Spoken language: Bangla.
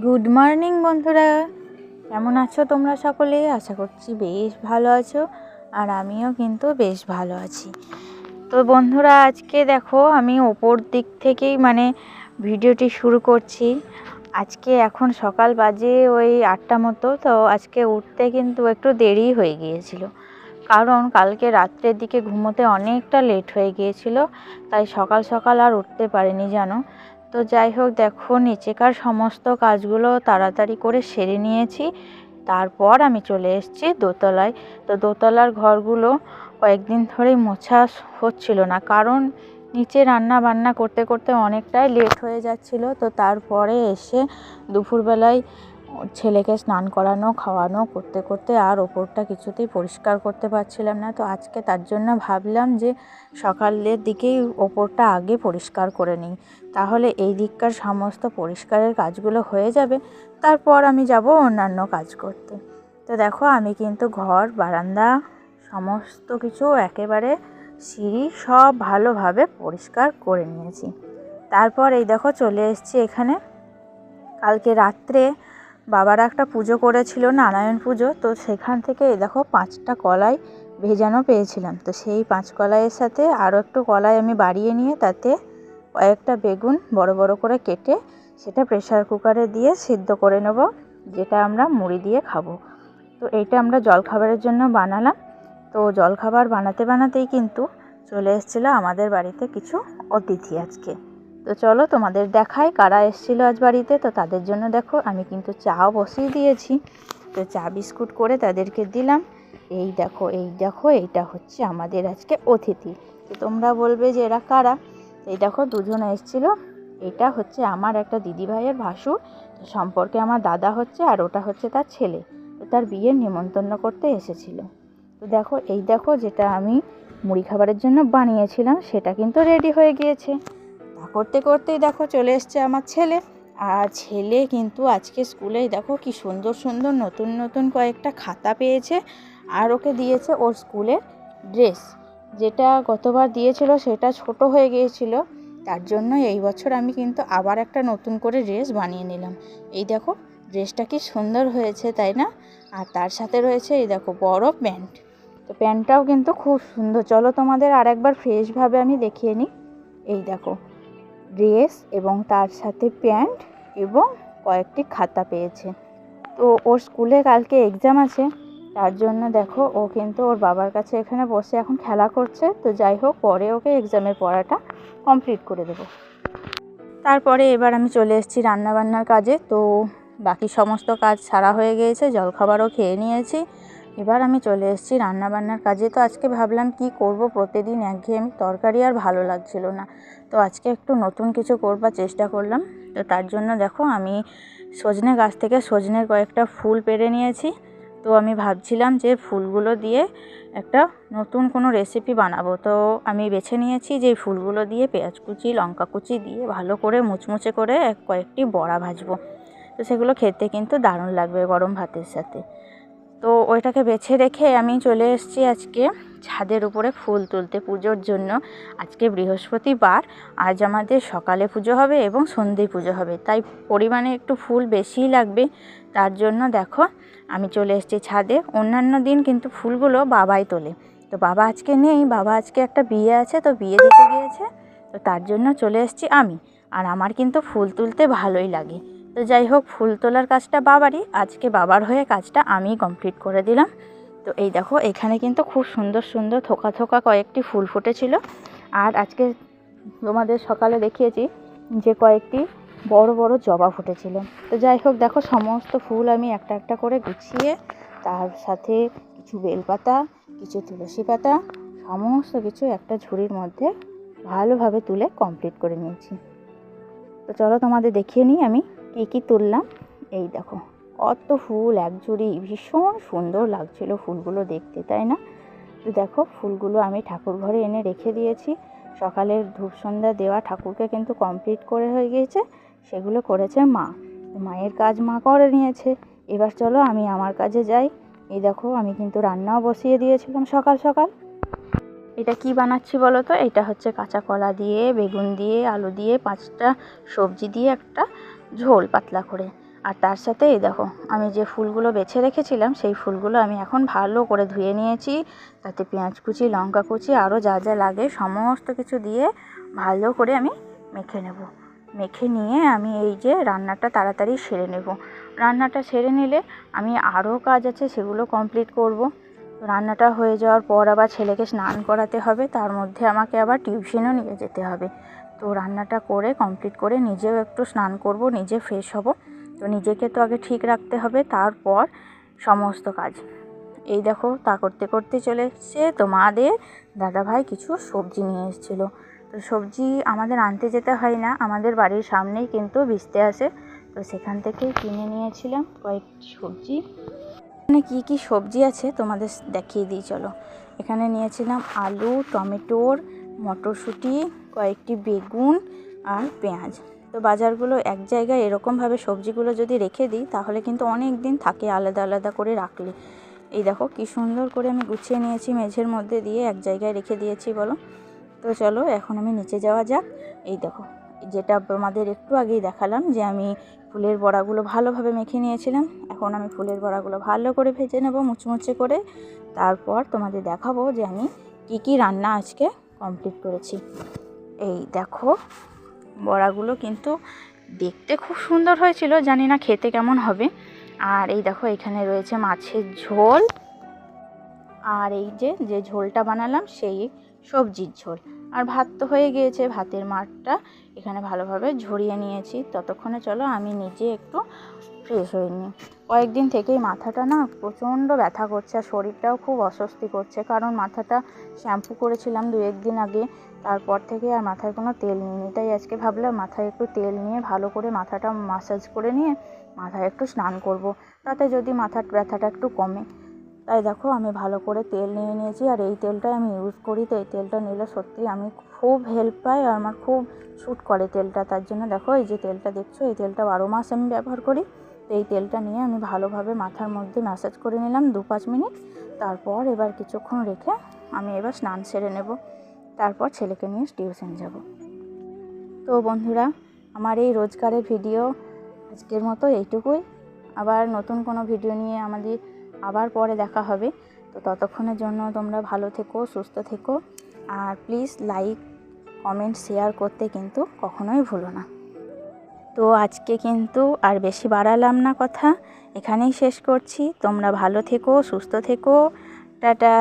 গুড মর্নিং বন্ধুরা। কেমন আছো তোমরা সকলে? আশা করছি বেশ ভালো আছো, আর আমিও কিন্তু বেশ ভালো আছি। তো বন্ধুরা, আজকে দেখো, আমি ওপর দিক থেকেই মানে ভিডিওটি শুরু করছি। আজকে এখন সকাল বাজে ওই আটটা মতো, তো আজকে উঠতে কিন্তু একটু দেরি হয়ে গিয়েছিল। কারণ কালকে রাত্রের দিকে ঘুমোতে অনেকটা লেট হয়ে গিয়েছিল, তাই সকাল সকাল আর উঠতে পারিনি, জানো? তো যাই হোক, দেখো, নিচেকার সমস্ত কাজগুলো তাড়াতাড়ি করে সেরে নিয়েছি। তারপর আমি চলে এসেছি দোতলায়। তো দোতলার ঘরগুলো কয়েকদিন ধরেই মোছা হচ্ছিল না, কারণ নিচে রান্না বান্না করতে করতে অনেকটাই লেট হয়ে যাচ্ছিল। তো তারপরে এসে দুপুরবেলায় ছেলেকে স্নান করানো, খাওয়ানো, করতে করতে আর ওপরটা কিছুতেই পরিষ্কার করতে পারছিলাম না। তো আজকে তার জন্য ভাবলাম যে সকালের দিকেই ওপরটা আগে পরিষ্কার করে নিই। তাহলে এই দিককার সমস্ত পরিষ্কারের কাজগুলো হয়ে যাবে। তারপর আমি যাব অন্যান্য কাজ করতে। তো দেখো আমি কিন্তু ঘর, বারান্দা, সমস্ত কিছু একেবারে সিঁড়ি সব ভালোভাবে পরিষ্কার করে নিয়েছি। তারপর এই দেখো চলে এসেছি এখানে। কালকে রাত্রে বাবারা একটা পুজো করেছিল, নারায়ণ পুজো। তো সেখান থেকে দেখো পাঁচটা কলাই ভেজানো পেয়েছিলাম। তো সেই পাঁচ কলাইয়ের সাথে আরও একটু কলাই আমি বাড়িয়ে নিয়ে তাতে কয়েকটা বেগুন বড় বড় করে কেটে সেটা প্রেশার কুকারে দিয়ে সিদ্ধ করে নেব, যেটা আমরা মুড়ি দিয়ে খাব। তো এইটা আমরা জলখাবারের জন্য বানালাম। তো জলখাবার বানাতে বানাতেই কিন্তু চলে এসেছিল আমাদের বাড়িতে কিছু অতিথি আজকে। তো চলো তোমাদের দেখাই কারা এসেছিল আজ বাড়িতে। তো তাদের জন্য দেখো, আমি কিন্তু চাও বসিয়ে দিয়েছি। তো চা বিস্কুট করে তাদেরকে দিলাম। এই দেখো এই দেখো, এইটা হচ্ছে আমাদের আজকে অতিথি। তো তোমরা বলবে যে এরা কারা? এই দেখো, দুজন এসেছিল। এটা হচ্ছে আমার একটা দিদিভাইয়ের ভাসুর সম্পর্কে আমার দাদা হচ্ছে আর ওটা হচ্ছে তার ছেলে। তো তার বিয়ের নিমন্ত্রণ করতে এসেছিল। তো দেখো, এই দেখো, যেটা আমি মুড়ি খাবারের জন্য বানিয়েছিলাম, সেটা কিন্তু রেডি হয়ে গিয়েছে। তা করতে করতেই দেখো চলে এসছে আমার ছেলে। আর ছেলে কিন্তু আজকে স্কুলেই দেখো কি সুন্দর সুন্দর নতুন নতুন কয়েকটা খাতা পেয়েছে আর ওকে দিয়েছে ওর স্কুলের ড্রেস। যেটা গতবার দিয়েছিল সেটা ছোট হয়ে গিয়েছিল। তার জন্য এই বছর আমি কিন্তু আবার একটা নতুন করে ড্রেস বানিয়ে নিলাম। এই দেখো, ড্রেসটা কি সুন্দর হয়েছে, তাই না? আর তার সাথে রয়েছে এই দেখো বড় প্যান্ট। তো প্যান্টটাও কিন্তু খুব সুন্দর। চলো তোমাদের আরেকবার ফ্রেশভাবে আমি দেখিয়ে নিই। এই দেখো ড্রেস এবং তার সাথে প্যান্ট এবং কয়েকটি খাতা পেয়েছে। তো ওর স্কুলে কালকে এক্সাম আছে, তার জন্য দেখো ও কিন্তু ওর বাবার কাছে এখানে বসে এখন খেলা করছে। তো যাই হোক, পরে ওকে এক্সামের পড়াটা কমপ্লিট করে দেবো। তারপরে এবার আমি চলে এসেছি রান্নাবান্নার কাজে। তো বাকি সমস্ত কাজ সারা হয়ে গিয়েছে, জলখাবারও খেয়ে নিয়েছি। এবার আমি চলে এসেছি রান্নাবান্নার কাজে। তো আজকে ভাবলাম কি করব? প্রতিদিন একঘেয়েমি তরকারি আর ভালো লাগছিল না। তো আজকে একটু নতুন কিছু করবার চেষ্টা করলাম। তো তার জন্য দেখো, আমি সজনে গাছ থেকে সজনের কয়েকটা ফুল পেরে নিয়েছি। তো আমি ভাবছিলাম যে ফুলগুলো দিয়ে একটা নতুন কোনো রেসিপি বানাবো। তো আমি বেছে নিয়েছি যে ফুলগুলো দিয়ে পেঁয়াজ কুচি, লঙ্কা কুচি দিয়ে ভালো করে মুচমুচে করে এক কয়েকটি বড়া ভাজবো। তো সেগুলো খেতে কিন্তু দারুণ লাগবে গরম ভাতের সাথে। তো ওইটাকে বেছে রেখে আমি চলে এসেছি আজকে ছাদের উপরে ফুল তুলতে পুজোর জন্য। আজকে বৃহস্পতিবার, আজ আমাদের সকালে পুজো হবে এবং সন্ধে পুজো হবে। তাই পরিমাণে একটু ফুল বেশিই লাগবে। তার জন্য দেখো, আমি চলে এসেছি ছাদে। অন্যান্য দিন কিন্তু ফুলগুলো বাবাই তোলে। তো বাবা আজকে নেই, বাবা আজকে একটা বিয়ে আছে, তো বিয়ে দিতে গিয়েছে। তো তার জন্য চলে এসেছি আমি। আর আমার কিন্তু ফুল তুলতে ভালোই লাগে। তো যাই হোক, ফুল তোলার কাজটা বাবারই, আজকে বাবার হয়ে কাজটা আমি কমপ্লিট করে দিলাম। তো এই দেখো, এখানে কিন্তু খুব সুন্দর সুন্দর থোকা থোকা কয়েকটি ফুল ফুটেছিল। আর আজকে তোমাদের সকালে দেখিয়েছি যে কয়েকটি বড় বড় জবা ফুটেছিল। তো যাই হোক, দেখো সমস্ত ফুল আমি একটা একটা করে গুছিয়ে, তার সাথে কিছু বেলপাতা, কিছু তুলসী পাতা, সমস্ত কিছু একটা ঝুড়ির মধ্যে ভালোভাবে তুলে কমপ্লিট করে নিয়েছি। তো চলো তোমাদের দেখিয়ে নিই আমি কী কী তুললাম? এই দেখো, কত ফুল এক ঝুড়ি ভীষণ সুন্দর লাগছিল ফুলগুলো দেখতে, তাই না? তো দেখো, ফুলগুলো আমি ঠাকুর ঘরে এনে রেখে দিয়েছি। সকালের ধূপ সন্ধ্যা দেওয়া ঠাকুরকে কিন্তু কমপ্লিট করে হয়ে গিয়েছে, সেগুলো করেছে মা। মায়ের কাজ মা করে নিয়েছে। এবার চলো আমি আমার কাজে যাই। এই দেখো, আমি কিন্তু রান্নাও বসিয়ে দিয়েছিলাম সকাল সকাল। এটা কি বানাচ্ছি বলো তো? এটা হচ্ছে কাঁচা কলা দিয়ে, বেগুন দিয়ে, আলু দিয়ে, পাঁচটা সবজি দিয়ে একটা ঝোল পাতলা করে। আর তার সাথে এই দেখো, আমি যে ফুলগুলো বেছে রেখেছিলাম, সেই ফুলগুলো আমি এখন ভালো করে ধুয়ে নিয়েছি। তাতে পেঁয়াজ কুচি, লঙ্কা কুচি, আরও যা যা লাগে, সমস্ত কিছু দিয়ে ভালো করে আমি মেখে নেব। মেখে নিয়ে আমি এই যে রান্নাটা তাড়াতাড়ি সেরে নেব। রান্নাটা সেরে নিলে আমি আরও কাজ আছে, সেগুলো কমপ্লিট করব। রান্নাটা হয়ে যাওয়ার পর আবার ছেলেকে স্নান করাতে হবে, তার মধ্যে আমাকে আবার টিউশনও নিয়ে যেতে হবে। তো রান্নাটা করে কমপ্লিট করে নিজেও একটু স্নান করব, নিজে ফ্রেশ হব। তো নিজেকে তো আগে ঠিক রাখতে হবে, তারপর সমস্ত কাজ। এই দেখো, তা করতে করতে চলে এসছে। তোমাদের দাদাভাই কিছু সবজি নিয়ে এসেছিল। তো সবজি আমাদের আনতে যেতে হয় না, আমাদের বাড়ির সামনেই কিন্তু বিচতে আসে। তো সেখান থেকেই কিনে নিয়েছিলাম কয়েকটি সবজি। এখানে কী কী সবজি আছে তোমাদের দেখিয়ে দিই, চলো। এখানে নিয়েছিলাম আলু, টমেটোর মটরশুঁটি, কয়েকটি বেগুন আর পেঁয়াজ। তো বাজারগুলো এক জায়গায় এরকমভাবে সবজিগুলো যদি রেখে দিই, তাহলে কিন্তু অনেক দিন থাকে আলাদা আলাদা করে রাখলে। এই দেখো কি সুন্দর করে আমি গুছিয়ে নিয়েছি মেঝের মধ্যে দিয়ে, এক জায়গায় রেখে দিয়েছি বলো। তো চলো এখন আমি নিচে যাওয়া যাক। এই দেখো, যেটা আমাদের একটু আগেই দেখালাম যে আমি ফুলের বড়াগুলো ভালোভাবে মেখে নিয়েছিলাম। এখন আমি ফুলের বড়াগুলো ভালো করে ভেজে নেব, মুচমুচে করে। তারপর তোমাদের দেখাবো যে আমি কি কি রান্না আজকে কমপ্লিট করেছি। এই দেখো, বড়াগুলো কিন্তু দেখতে খুব সুন্দর হয়েছিল, জানি না খেতে কেমন হবে। আর এই দেখো, এখানে রয়েছে মাছের ঝোল। আর এই যে যে ঝোলটা বানালাম, সেই সবজির ঝোল। আর ভাত তো হয়ে গিয়েছে, ভাতের মাঠটা এখানে ভালোভাবে ঝরিয়ে নিয়েছি। ততক্ষণে চলো, আমি নিজে একটু ফ্রেশ হয়ে নিই। কয়েকদিন থেকেই মাথাটা না প্রচণ্ড ব্যথা করছে আর শরীরটাও খুব অস্বস্তি করছে। কারণ মাথাটা শ্যাম্পু করেছিলাম দু একদিন আগে, তারপর থেকে আর মাথায় কোনো তেল নিইনি তাই আজকে ভাবলাম মাথায় একটু তেল নিয়ে ভালো করে মাথাটা মাসাজ করে নিয়ে মাথায় একটু স্নান করব। তাতে যদি মাথার ব্যথাটা একটু কমে। তাই দেখো আমি ভালো করে তেল নিয়ে নিয়েছি আর এই তেলটাই আমি ইউজ করি। তো এই তেলটা নিলে সত্যি আমি খুব হেল্প পাই আর আমার খুব শ্যুট করে তেলটা। তার জন্য দেখো এই যে তেলটা দেখছ, এই তেলটা বারো মাস আমি ব্যবহার করি। এই তেলটা নিয়ে আমি ভালোভাবে মাথার মধ্যে ম্যাসাজ করে নিলাম দু পাঁচ মিনিট। তারপর এবার কিছুক্ষণ রেখে আমি এবার স্নান সেরে নেব। তারপর ছেলেকে নিয়ে টিউশন যাব। তো বন্ধুরা, আমার এই রোজগারের ভিডিও আজকের মতো এইটুকুই। আবার নতুন কোনো ভিডিও নিয়ে আমাদের আবার পরে দেখা হবে। তো ততক্ষণের জন্য তোমরা ভালো থেকো, সুস্থ থেকো। আর প্লিজ লাইক কমেন্ট শেয়ার করতে কিন্তু কখনোই ভুলো না। তো আজকে কিন্তু আর বেশি বাড়ালাম না কথা। এখানেই শেষ করছি। তোমরা ভালো থেকো, সুস্থ থেকো। টাটা।